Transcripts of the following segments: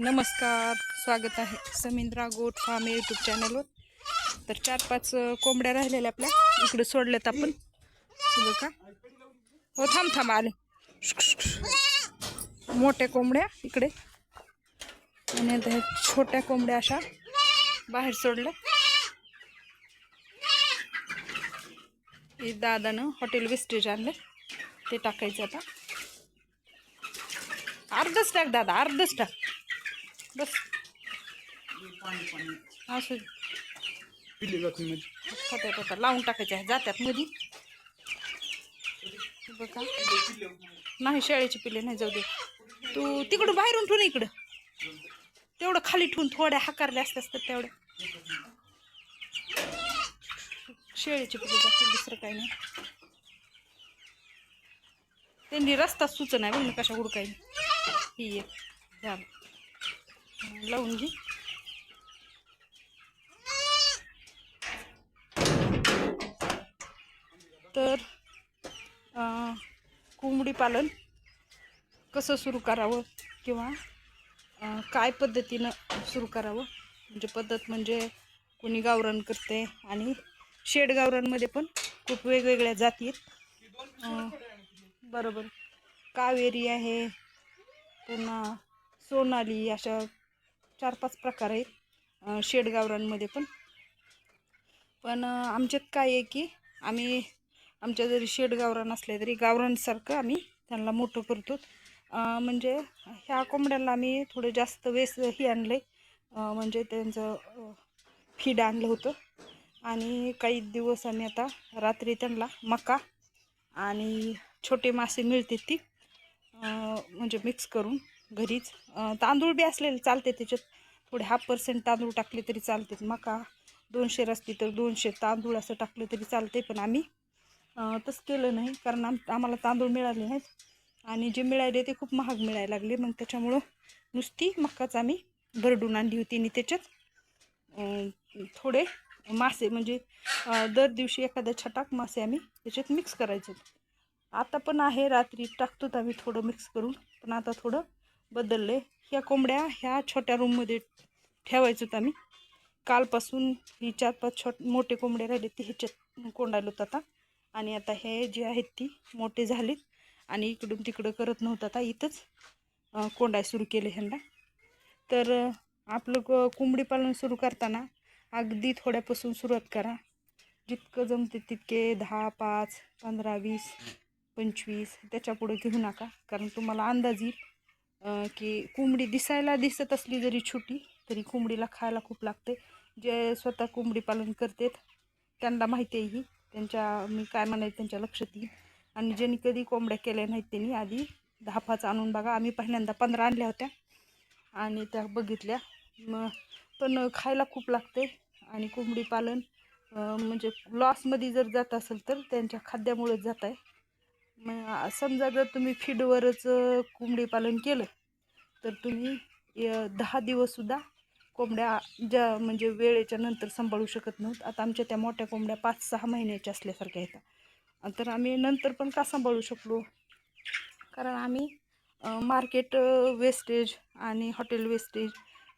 नमस्कार स्वागत आहे समिंद्रा गोट फार्म यूट्यूब चॅनलवर तर चार पाच कोंबड्या राहिलेल्या आपल्या. इकडे सोडल्यात आपण. का? हो थांब थांब आले. मोठ्या कोंबड्या इकडे. आणि आता ह्या छोट्या कोंबड्या अशा बाहेर सोडल्या. हे दादानं हॉटेल वेस्टेज आणलं. ते टाकायचं आता. अर्धच टाक दादा अर्धच टाक. बस. असं जात मध्ये आता लावून टाकायचे आहे जात्यात मधी. बघा. नाही शेळीची पिल्ले नाही जाऊ दे. तू तिकडं बाहेरून ठेवून इकडं. तेवढं खाली ठेवून थोड्या हकारल्या असतात तेवढ्या. शेळीची पिल्ले जातील दुसरं काही नाही. त्यांनी रस्ता सुच नाही बघ ना कशा हुडकाय ही एक. झालं. लावून घे. तर कोंबडी पालन कसं सुरू करावं किंवा काय पद्धतीनं सुरू करावं? म्हणजे पद्धत म्हणजे कोणी गावरान करते आणि शेड गावरांमध्ये पण खूप वेगवेगळ्या जाती आहेत. बरोबर. कावेरी आहे पुन्हा सोनाली अशा चार पाच प्रकार आहेत. शेड गावरांमध्ये पण. पण आमच्यात काय आहे की आम्ही आमच्या जरी शेड गावरान असले तरी गावरांसारखं आम्ही त्यांना मोठं करतो. म्हणजे ह्या कोंबड्यांना आम्ही थोडं जास्त वेस हे आणलं आहे म्हणजे त्यांचं फीड आणलं होतं. आणि काही दिवस आम्ही आता रात्री त्यांना मका आणि छोटे मासे मिळते ती म्हणजे मिक्स करून घरीच. तांदूळ बी असलेले चालते त्याच्यात. थोडे हाफ पर्सेंट तांदूळ टाकले तरी चालते मका दोनशे असती तर दोनशे तांदूळ असं टाकलं तरी चालते पण आम्ही तसं केलं नाही. कारण आम आम्हाला तांदूळ मिळाले नाहीत. आणि जे मिळाले ते खूप महाग मिळायला लागले. मग त्याच्यामुळं नुसती मकाच आम्ही भरडून आणली होती. आणि त्याच्यात थोडे मासे म्हणजे दर दिवशी एखाद्या छटाक मासे आम्ही त्याच्यात मिक्स करायचे. आता पण आहे. रात्री टाकतो आम्ही थोडं मिक्स करून. पण आता थोडं बदललं. आहे ह्या कोंबड्या ह्या छोट्या रूममध्ये ठेवायचो आम्ही. कालपासून ही चार पाच छोट मोठे कोंबडे राहिले ते ह्याच्यात कोंडायलोत आता. आणि आता हे जे आहेत ती मोठे झालीत आणि इकडून तिकडं करत नव्हतं आता इथंच कोंडाय सुरू केले ह्यांना. तर आपलं क- कोंबडी पालन सुरू करताना अगदी थोड्यापासून सुरुवात करा. जितकं जमते तितके दहा पाच पंधरा वीस पंचवीस त्याच्यापुढे घेऊ नका. कारण तुम्हाला अंदाज येईल की कोंबडी दिसायला दिसत असली जरी छोटी तरी कोंबडीला खायला खूप लागते. जे स्वतः कोंबडी पालन करतात त्यांना माहिती आहे ही. त्यांच्या मी काय म्हणायचं त्यांच्या लक्षात येईल. आणि ज्यांनी कधी कोंबड्या केल्या नाहीत त्यांनी आधी दहा पाच आणून बघा. आम्ही पहिल्यांदा पंधरा आणल्या होत्या आणि त्या बघितल्या. मग पण खायला खूप लागते. आणि कोंबडी पालन म्हणजे लॉसमध्ये जर जात असेल तर त्यांच्या खाद्यामुळेच जात आहे. मग समजा जर तुम्ही फीडवरच कोंबडी पालन केलं तर तुम्ही दहा दिवससुद्धा कोंबड्या ज्या म्हणजे वेळेच्या नंतर सांभाळू शकत नव्हत. आता आमच्या त्या मोठ्या कोंबड्या पाच सहा महिन्याच्या असल्यासारख्या येतात तर आम्ही नंतर पण का सांभाळू शकलो? कारण आम्ही मार्केट वेस्टेज आणि हॉटेल वेस्टेज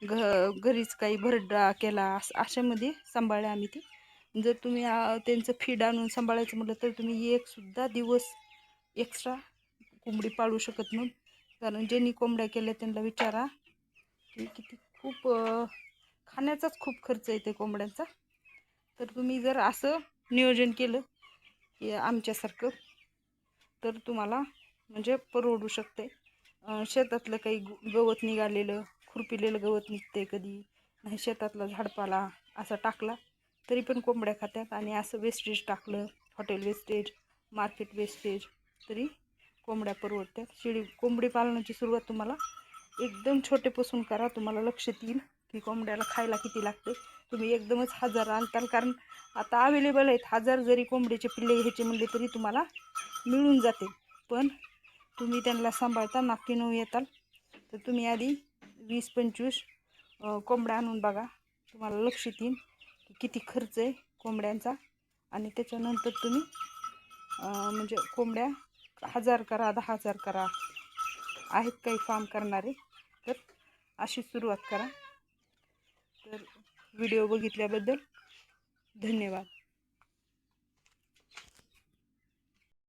घ घरीच काही भरडा केला असं अशामध्ये सांभाळल्या आम्ही ती. जर तुम्ही त्यांचं फीड आणून सांभाळायचं म्हटलं तर तुम्ही एकसुद्धा दिवस एक्स्ट्रा कोंबडी पाळू शकत नाही. कारण ज्यांनी कोंबड्या केल्या त्यांना विचारा की किती खूप खाण्याचाच खूप खर्च येते कोंबड्यांचा. तर तुम्ही जर असं नियोजन केलं की आमच्यासारखं तर तुम्हाला म्हणजे परवडू शकते शेतातलं काही गवत निघालेलं खुरपिलेलं गवत निघते कधी. नाही शेतातला झाडपाला असा टाकला तरी पण कोंबड्या खात्यात आणि असं वेस्टेज टाकलं हॉटेल वेस्टेज मार्केट वेस्टेज तरी कोंबड्या परवडतात शेळी कोंबडी पालनाची सुरुवात तुम्हाला एकदम छोटेपासून करा. तुम्हाला लक्षात येईल की कोंबड्याला खायला किती लागते तुम्ही एकदमच हजार आणताल. कारण आता अवेलेबल आहेत. हजार जरी कोंबडीचे पिल्ले घ्यायचे म्हणले तरी तुम्हाला मिळून जाते. पण तुम्ही त्यांना सांभाळता नाकी नऊ येताल. तर तुम्ही आधी वीस पंचवीस कोंबड्या आणून बघा. तुम्हाला लक्षात येईल की किती खर्च आहे कोंबड्यांचा. आणि त्याच्यानंतर तुम्ही म्हणजे कोंबड्या हजार करा दहा हजार करा. आहेत काही फार्म करणारे. तर अशी सुरुवात करा. तर व्हिडिओ बघितल्याबद्दल धन्यवाद.